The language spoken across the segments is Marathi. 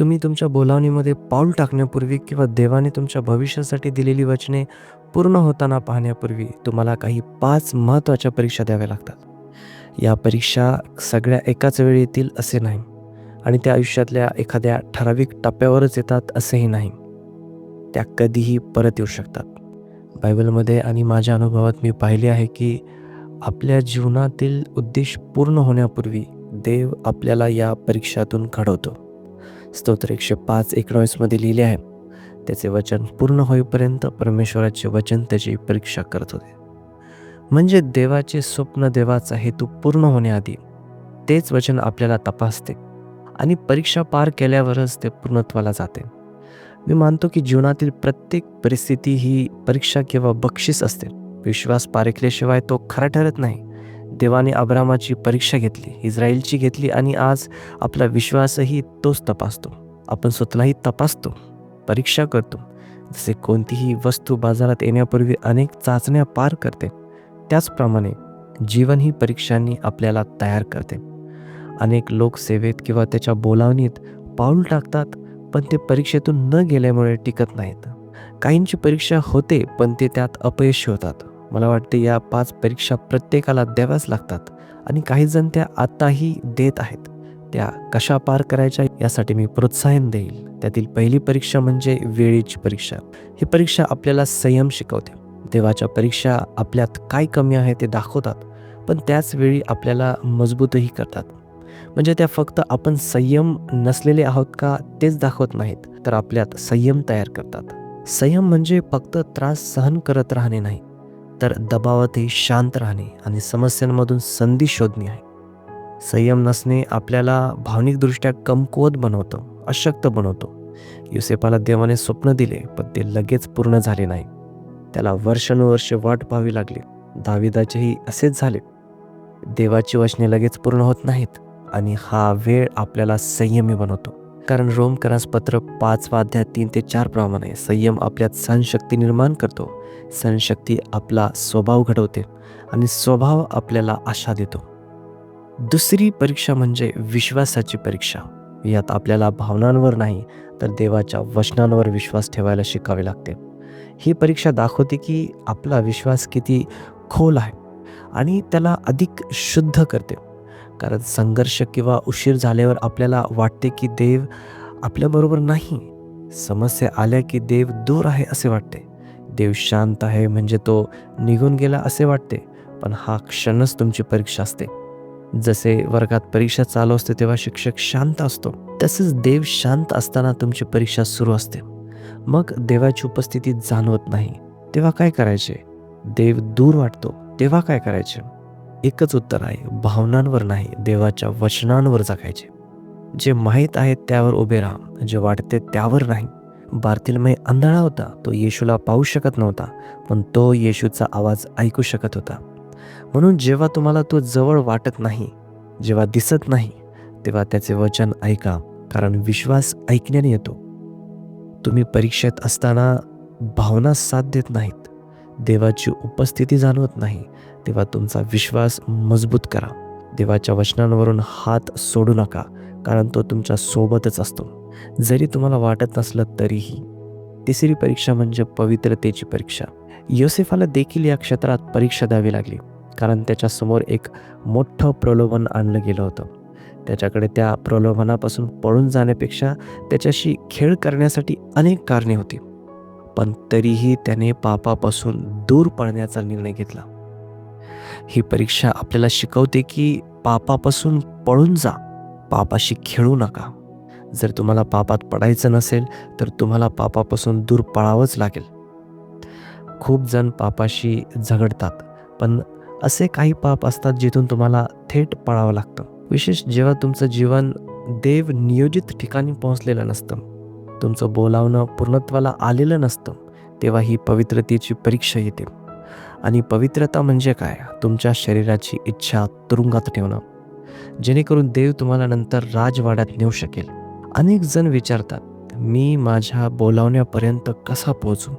तुम्ही तुमच्या बोलावणीमध्ये पाऊल टाकण्यापूर्वी किंवा देवाने तुमच्या भविष्यासाठी दिलेली वचने पूर्ण होताना पाहण्यापूर्वी तुम्हाला काही पाच महत्त्वाच्या परीक्षा द्याव्या लागतात. या परीक्षा सगळ्या एकाच वेळी येतील असे नाही आणि त्या आयुष्यातल्या एखाद्या ठराविक टप्प्यावरच येतात असेही नाही. त्या कधीही परत येऊ शकतात. बायबलमध्ये आणि माझ्या अनुभवात मी पाहिले आहे की आपल्या जीवनातील उद्देश पूर्ण होण्यापूर्वी देव आपल्याला या परीक्षातून घडवतो. स्तोत्र एकशे पाच एकोणावीसमध्ये लिहिले आहे. त्याचे वचन पूर्ण होईपर्यंत परमेश्वराचे वचन त्याची परीक्षा करत होते. म्हणजे देवाचे स्वप्न देवाचा हेतू पूर्ण होण्याआधी तेच वचन आपल्याला तपासते आणि परीक्षा पार केल्यावरच ते पूर्णत्वाला जाते. मी मानतो की जीवनातील प्रत्येक परिस्थिती ही परीक्षा किंवा बक्षीस असते. विश्वास पारखल्याशिवाय तो खरा ठरत नाही. देवाने अब्रामाची परीक्षा घेतली इस्रायलची घेतली आणि आज आपला विश्वासही तोच तपासतो. आपण स्वतःलाही तपासतो परीक्षा करतो. जसे कोणतीही वस्तू बाजारात येण्यापूर्वी अनेक चाचण्या पार करते त्याचप्रमाणे जीवन ही परीक्षांनी आपल्याला तयार करते. अनेक लोक सेवेत किंवा त्याच्या बोलावणीत पाऊल टाकतात पण ते परीक्षेतून न गेल्यामुळे टिकत नाहीत. काहींची परीक्षा होते पण ते त्यात अपयशी होतात. मला वाटते या पाच परीक्षा प्रत्येकाला द्याव्याच लागतात. आणि काही जण त्या आत्ताही देत आहेत. त्या कशा पार करायच्या यासाठी मी प्रोत्साहन देईल. त्यातील पहिली परीक्षा म्हणजे वेळेची परीक्षा. ही परीक्षा आपल्याला संयम शिकवते. देवाच्या परीक्षा आपल्यात काय कमी आहे ते दाखवतात. पण त्याच वेळी आपल्याला मजबूतही करतात. म्हणजे त्या फक्त आपण संयम नसलेले आहोत का तेच दाखवत नाहीत तर आपल्यात संयम तयार करतात. संयम म्हणजे फक्त त्रास सहन करत राहणे नाही. तर दबावातही शांत राहणे आणि समस्यांमधून संधी शोधणे आहे. संयम नसणे आपल्याला भावनिकदृष्ट्या कमकुवत बनवतं अशक्त बनवतो. युसेफाला देवाने स्वप्न दिले पण ते लगेच पूर्ण झाले नाही. त्याला वर्षानुवर्षे वाट पाहावी लागली. दाविदाचेही असेच झाले. देवाची वचने लगेच पूर्ण होत नाहीत आणि हा वेळ आपल्याला संयमी बनवतो. कारण रोमकरास पत्र पाचवा अध्याय तीन ते चार प्रमाणे संयम आपल्यात सहनशक्ती निर्माण करतो. सहनशक्ती आपला स्वभाव घडवते आणि स्वभाव आपल्याला आशा देतो. दुसरी परीक्षा म्हणजे विश्वासाची परीक्षा. यात आपल्याला भावनांवर नाही तर देवाच्या वचनांवर विश्वास ठेवायला शिकावे लागते. ही परीक्षा दाखवते की आपला विश्वास किती खोल आहे आणि त्याला अधिक शुद्ध करते. कारण संघर्ष किंवा उशीर झाल्यावर आपल्याला वाटते की देव आपल्याबरोबर नाही. समस्या आल्या की देव दूर आहे असे वाटते. देव शांत आहे म्हणजे तो निघून गेला असे वाटते पण हा क्षणच तुमची परीक्षा असते. जसे वर्गात परीक्षा चालू असते तेव्हा शिक्षक शांत असतो. तसेच देव शांत असताना तुमची परीक्षा सुरू असते. मग देवाची उपस्थिती जाणवत नाही. तेव्हा काय करायचे? देव दूर वाटतो. तेव्हा काय करायचे? एकच उत्तर आहे भावनांवर नाही देवाच्या वचनांवर जगायचे. जे माहीत आहे त्यावर उभे राहा. जे वाटते त्यावर नाही. बार्तिलमय आंधळा होता. तो येशूला पाहू शकत नव्हता पण तो येशूचा आवाज ऐकू शकत होता. म्हणून जेव्हा तुम्हाला तो जवळ वाटत नाही जेव्हा दिसत नाही तेव्हा त्याचे वचन ऐका कारण विश्वास ऐकण्याने येतो. तुम्ही परीक्षेत असताना भावना साथ देत नाहीत. देवाची उपस्थिती जाणवत नाही. तेव्हा तुमचा विश्वास मजबूत करा. देवाच्या वचनांवरून हात सोडू नका कारण तो तुमच्या सोबतच असतो. जरी तुम्हाला वाटत नसलं तरीही तिसरी परीक्षा म्हणजे पवित्रतेची परीक्षा. योसेफाला देखील या क्षेत्रात परीक्षा द्यावी लागली कारण त्याच्यासमोर एक मोठं प्रलोभन आणलं गेलं होतं. त्याच्याकडे त्या प्रलोभनापासून पळून जाण्यापेक्षा त्याच्याशी खेळ करण्यासाठी अनेक कारणे होती पण तरीही त्याने पापापासून दूर पळण्याचा निर्णय घेतला. ही परीक्षा आपल्याला शिकवते की पापापासून पळून जा पापाशी खेळू नका. जर तुम्हाला पापात पडायचं नसेल तर तुम्हाला पापापासून दूर पळावंच लागेल. खूप जण पापाशी झगडतात पण असे काही पाप असतात जिथून तुम्हाला थेट पळावं लागतं. विशेष जेव्हा तुमचं जीवन देव नियोजित ठिकाणी पोहोचलेलं नसतं तुमचं बोलावणं पूर्णत्वाला आलेलं नसतं तेव्हा ही पवित्रतेची परीक्षा येते. आणि पवित्रता म्हणजे काय? तुमच्या शरीराची इच्छा तुरुंगात ठेवणं. जेणेकरून देव तुम्हाला नंतर राजवाड्यात नेऊ शकेल. अनेक जण विचारतात मी माझ्या बोलावण्यापर्यंत कसा पोहोचू?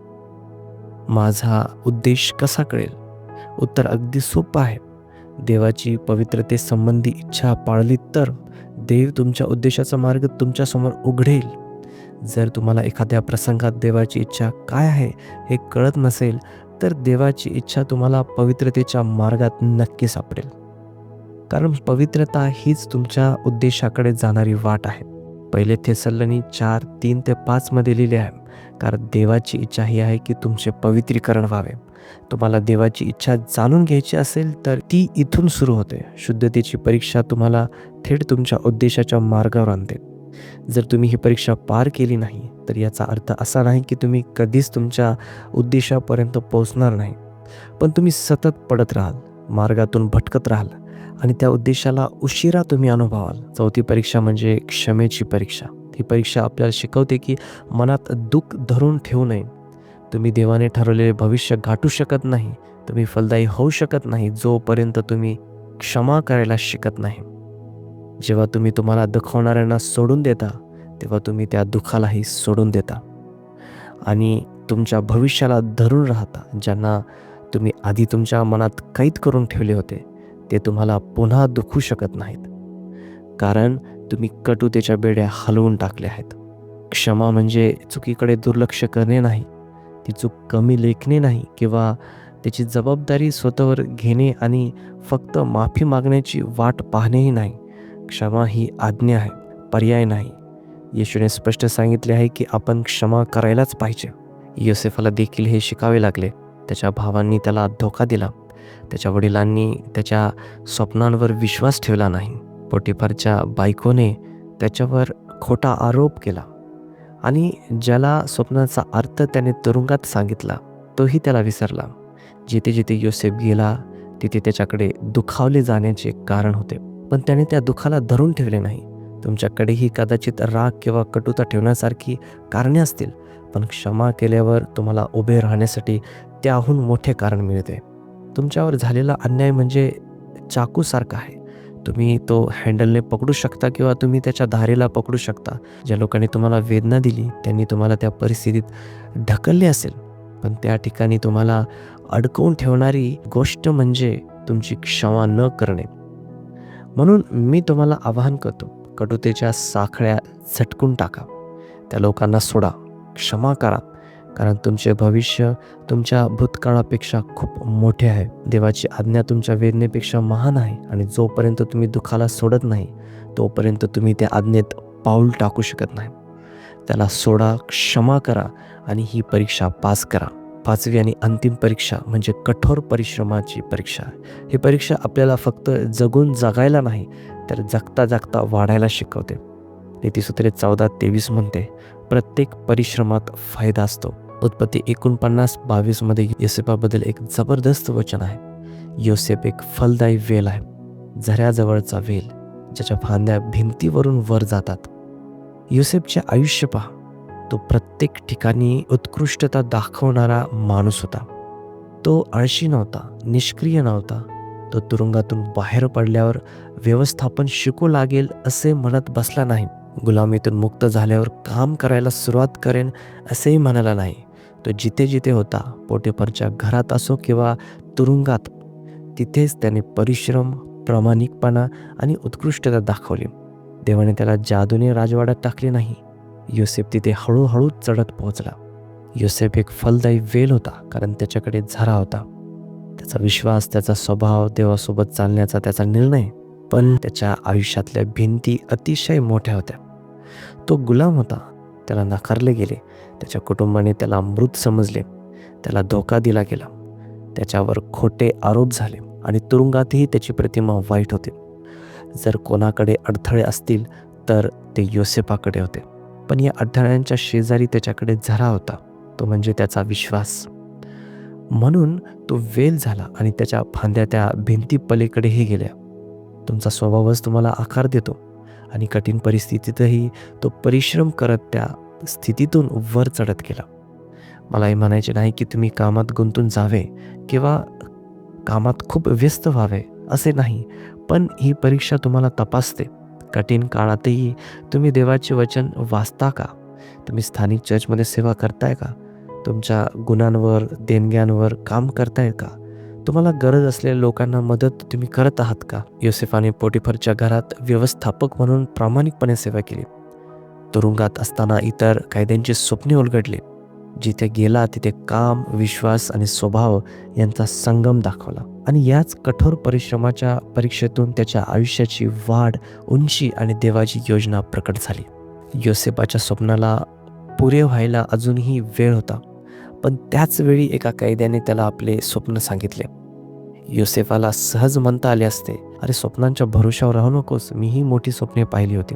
माझा उद्देश कसा कळेल? उत्तर अगदी सोपं आहे. देवाची पवित्रतेसंबंधी इच्छा पाळली तर देव तुमच्या उद्देशाचा मार्ग तुमच्यासमोर उघडेल. जर तुम्हाला एखाद्या प्रसंगात देवाची इच्छा काय आहे हे कळत नसेल तर देवाची इच्छा तुम्हाला पवित्रतेच्या मार्गात नक्की सापडेल. कारण पवित्रता हीच तुमच्या उद्देशाकडे जाणारी वाट आहे. पहिले थेसल्लनी चार तीन ते पाचमध्ये लिहिले आहे. कारण देवाची इच्छा ही आहे की तुमचे पवित्रीकरण व्हावे. तुम्हाला देवाची इच्छा जाणून घ्यायची असेल तर ती इथून सुरू होते. शुद्धतेची परीक्षा तुम्हाला थेट तुमच्या उद्देशाच्या मार्गावर आणते. जर तुम्ही ही परीक्षा पार केली नाही तर याचा अर्थ असा नाही की तुम्ही कधीच तुमच्या उद्देशापर्यंत पोहोचणार नाही. पण तुम्ही सतत पडत राहाल मार्गातून भटकत राहाल आणि त्या उद्देशाला उशिरा तुम्ही अनुभवाल. चौथी परीक्षा म्हणजे क्षमेची परीक्षा. ही परीक्षा आपल्याला शिकवते की मनात दुःख धरून ठेवू नये. तुम्ही देवाने ठरवलेले भविष्य गाठू शकत नाही. तुम्ही फलदायी होऊ शकत नाही. जोपर्यंत तुम्ही क्षमा करायला शिकत नाही. जेव्हा तुम्ही तुम्हाला दुखवणाऱ्यांना सोडून देता तेव्हा तुम्ही त्या दुःखालाही सोडून देता. आणि तुमच्या भविष्याला धरून राहता ज्यांना तुम्ही आधी तुमच्या मनात कैद करून ठेवले होते. ते तुम्हाला पुन्हा दुखू शकत नाहीत. कारण तुम्ही कटुतेच्या बेड्या हलवून टाकल्या आहेत. क्षमा म्हणजे चुकीकडे दुर्लक्ष करणे नाही. ती चूक कमी लेखणे नाही किंवा त्याची जबाबदारी स्वतःवर घेणे आणि फक्त माफी मागण्याची वाट पाहणेही नाही. क्षमा ही आज्ञा आहे पर्याय नाही. येशूने स्पष्ट सांगितले आहे की आपण क्षमा करायलाच पाहिजे. योसेफाला देखील हे शिकावे लागले. त्याच्या भावांनी त्याला धोका दिला. त्याच्या वडिलांनी त्याच्या स्वप्नांवर विश्वास ठेवला नाही. पोटीफारच्या बायकोने त्याच्यावर खोटा आरोप केला आणि ज्याला स्वप्नाचा अर्थ त्याने तुरुंगात सांगितला तोही त्याला विसरला. जिथे जिथे योसेफ गेला तिथे त्याच्याकडे दुखावले जाण्याचे कारण होते. पण त्याने त्या दुखाला धरून ठेवले नाही. तुमच्याकडेही कदाचित राग किंवा कटुता ठेवण्यासारखी कारणे असतील पण क्षमा केल्यावर तुम्हाला उभे राहण्यासाठी त्याहून मोठे कारण मिळते. तुमच्यावर झालेला अन्याय म्हणजे चाकूसारखा आहे. तुम्ही तो हँडलने पकडू शकता किंवा तुम्ही त्याच्या धारेला पकडू शकता. ज्या लोकांनी तुम्हाला वेदना दिली त्यांनी तुम्हाला त्या परिस्थितीत ढकलले असेल. पण त्या ठिकाणी तुम्हाला अडकवून ठेवणारी गोष्ट म्हणजे तुमची क्षमा न करणे. म्हणून मी तुम्हाला आवाहन करतो कटुतेच्या साखळ्या झटकून टाका. त्या लोकांना सोडा क्षमा करा. कारण तुमचे भविष्य तुमच्या भूतकाळापेक्षा खूप मोठे आहे. देवाची आज्ञा तुमच्या वेदनेपेक्षा महान आहे आणि जोपर्यंत तुम्ही दुःखाला सोडत नाही तोपर्यंत तुम्ही त्या आज्ञेत पाऊल टाकू शकत नाही. त्याला सोडा क्षमा करा आणि ही परीक्षा पास करा. पाचवी आणि अंतिम परीक्षा म्हणजे कठोर परिश्रमाची परीक्षा. ही परीक्षा आपल्याला फक्त जगून जगायला नाही तर जगता जगता वाढायला शिकवते. नीतीसूत्रे चौदा तेवीस म्हणते प्रत्येक परिश्रमात फायदा असतो. उत्पत्ती एकोणपन्नास बावीसमध्ये योसेफाबद्दल एक जबरदस्त वचन आहे. योसेफ एक फलदायी वेल आहे. झऱ्याजवळचा वेल ज्याच्या फांद्या भिंतीवरून वर जातात. युसेफचे आयुष्य पहा. तो प्रत्येक ठिकाणी उत्कृष्टता दाखवणारा माणूस होता. तो आळशी नव्हता निष्क्रिय नव्हता. तो तुरुंगातून बाहेर पडल्यावर व्यवस्थापन शिकू लागेल असे म्हणत बसला नाही. गुलामीतून मुक्त झाल्यावर काम करायला सुरुवात करेन असेही म्हणाला नाही. तो जिथे जिथे होता पोटेपरच्या घरात असो किंवा तुरुंगात तिथेच त्याने परिश्रम प्रामाणिकपणा आणि उत्कृष्टता दाखवली. देवाने त्याला जादूने राजवाड्यात टाकले नाही. योसेफ तिथे हळूहळू चढत पोहोचला. योसेफ एक फलदायी वेल होता कारण त्याच्याकडे झरा होता. त्याचा विश्वास त्याचा स्वभाव देवासोबत चालण्याचा त्याचा निर्णय पण त्याच्या आयुष्यातल्या भिंती अतिशय मोठ्या होत्या. तो गुलाम होता त्याला नाकारले गेले त्याच्या कुटुंबाने त्याला मृत समजले. त्याला धोका दिला गेला. त्याच्यावर खोटे आरोप झाले आणि तुरुंगातही त्याची प्रतिमा वाईट होते. जर कोणाकडे अडथळे असतील तर ते योसेपाकडे होते. पण या अडथळ्यांच्या शेजारी त्याच्याकडे झरा होता. तो म्हणजे त्याचा विश्वास. म्हणून तो वेल झाला आणि त्याच्या फांद्या त्या भिंती पलीकडेही गेल्या. तुमचा स्वभावच तुम्हाला आकार देतो. आणि कठीण परिस्थितीतही तो परिश्रम करत त्या स्थितीतून वर चढत गेला. मला हे म्हणायचे नाही की तुम्ही कामात गुंतून जावे किंवा कामात खूप व्यस्त व्हावे असे नाही. पण ही परीक्षा तुम्हाला तपासते. कठीण काळातही तुम्ही देवाचे वचन वाचता का? तुम्ही स्थानिक चर्चमध्ये सेवा करताय का? तुमच्या गुणांवर देणग्यांवर काम करताय का? तुम्हाला गरज असलेल्या लोकांना मदत तुम्ही करत आहात का? योसेफाने पोटीफरच्या घरात व्यवस्थापक म्हणून प्रामाणिकपणे सेवा केली. तुरुंगात असताना इतर कैद्यांची स्वप्ने उलगडली. जिथे गेला तिथे काम विश्वास आणि स्वभाव यांचा संगम दाखवला. आणि याच कठोर परिश्रमाच्या परीक्षेतून त्याच्या आयुष्याची वाढ उंची आणि देवाची योजना प्रकट झाली. योसेपाच्या स्वप्नाला पुरे व्हायला अजूनही वेळ होता. पण त्याचवेळी एका कैद्याने त्याला आपले स्वप्न सांगितले. योसेफाला सहज म्हणता आले असते अरे स्वप्नांच्या भरोशावर राहू नकोस. मीही मोठी स्वप्ने पाहिली होती.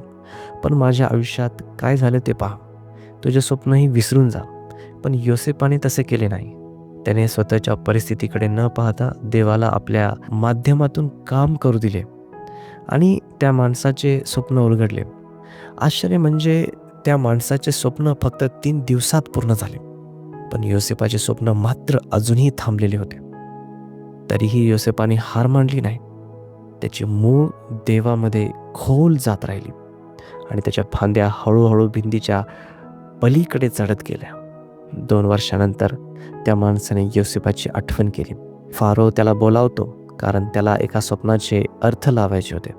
पण माझ्या आयुष्यात काय झालं ते पहा. तुझे स्वप्नही विसरून जा. पण योसेपाने तसे केले नाही. त्याने स्वतःच्या परिस्थितीकडे न पाहता देवाला आपल्या माध्यमातून काम करू दिले आणि त्या माणसाचे स्वप्न उलगडले. आश्चर्य म्हणजे त्या माणसाचे स्वप्न फक्त तीन दिवसात पूर्ण झाले. पण योसेपाचे स्वप्न मात्र अजूनही थांबलेले होते. तरीही योसेपाने हार मानली नाही. त्याची मूळ देवामध्ये खोल जात राहिली. आणि त्याच्या फांद्या हळूहळू भिंतीच्या पलीकडे चढत गेल्या. दोन वर्षानंतर त्या माणसाने योसेपाची आठवण केली. फारो त्याला बोलावतो कारण त्याला एका स्वप्नाचे अर्थ लावायचे होते.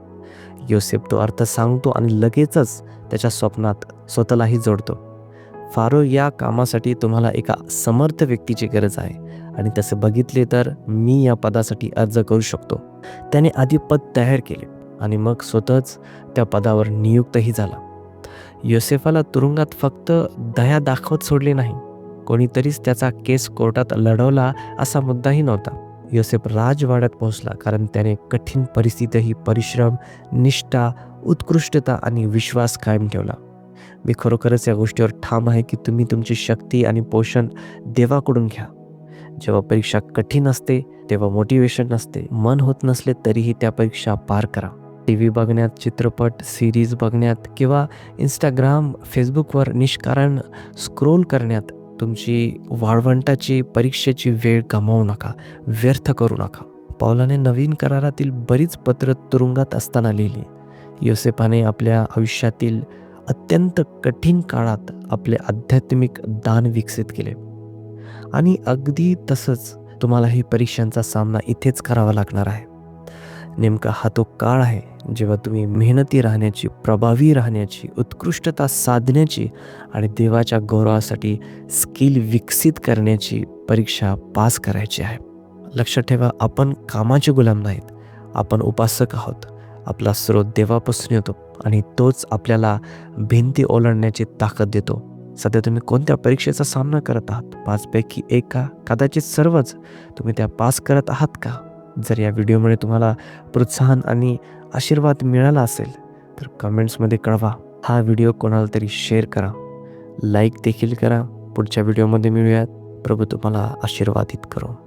योसेफ तो अर्थ सांगतो आणि लगेचच त्याच्या स्वप्नात स्वतःलाही जोडतो. फारो या कामासाठी तुम्हाला एका समर्थ व्यक्तीची गरज आहे आणि तसे बघितले तर मी या पदासाठी अर्ज करू शकतो. त्याने आधी पद तयार केले. आणि मग स्वतःच त्या पदावर नियुक्तही झाला. योसेफाला तुरुंगात फक्त दया दाखवत सोडले नाही. कोणीतरीच त्याचा केस कोर्टात लढवला असा मुद्दाही नव्हता. योसेफ राजवाड्यात पोहोचला कारण त्याने कठीण परिस्थितीही परिश्रम निष्ठा उत्कृष्टता आणि विश्वास कायम ठेवला. मी खरोखरच या गोष्टीवर ठाम आहे की तुम्ही तुमची शक्ती आणि पोषण देवाकडून घ्या. जेव्हा परीक्षा कठीण असते तेव्हा मोटिवेशन नसते मन होत नसले तरीही त्या परीक्षा पार करा. टी व्ही बघण्यात चित्रपट सिरीज बघण्यात किंवा इंस्टाग्राम फेसबुकवर निष्कारण स्क्रोल करण्यात तुमची वाळवंटाची परीक्षेची वेळ गमावू नका व्यर्थ करू नका. पावलाने नवीन करारातील बरीच पत्र तुरुंगात असताना लिहिली. योसेपाने आपल्या आयुष्यातील अत्यंत कठीण काळात आपले आध्यात्मिक दान विकसित केले. आणि अगदी तसंच तुम्हाला ही परीक्षांचा सामना इथेच करावा लागणार आहे. नेमका हा तो काळ आहे जेव्हा तुम्ही मेहनती राहण्याची प्रभावी राहण्याची उत्कृष्टता साधण्याची आणि देवाच्या गौरवासाठी स्किल विकसित करण्याची परीक्षा पास करायची आहे. लक्षात ठेवा आपण कामाचे गुलाम नाहीत. आपण उपासक आहोत. आपला स्रोत देवापासून येतो आणि तोच आपल्याला भिंती ओलांडण्याची ताकद देतो. सध्या तुम्ही कोणत्या परीक्षेचा सामना करत आहात? पाचपैकी एका कदाचित सर्वच. तुम्ही त्या पास करत आहात का? जर या व्हिडिओमुळे तुम्हाला प्रोत्साहन आणि आशीर्वाद मिळाला असेल तर कमेंट्समध्ये कळवा. हा व्हिडिओ कोणाला तरी शेअर करा. लाईक देखील करा. पुढच्या व्हिडिओमध्ये मिळूयात. प्रभू तुम्हाला आशीर्वादित करो.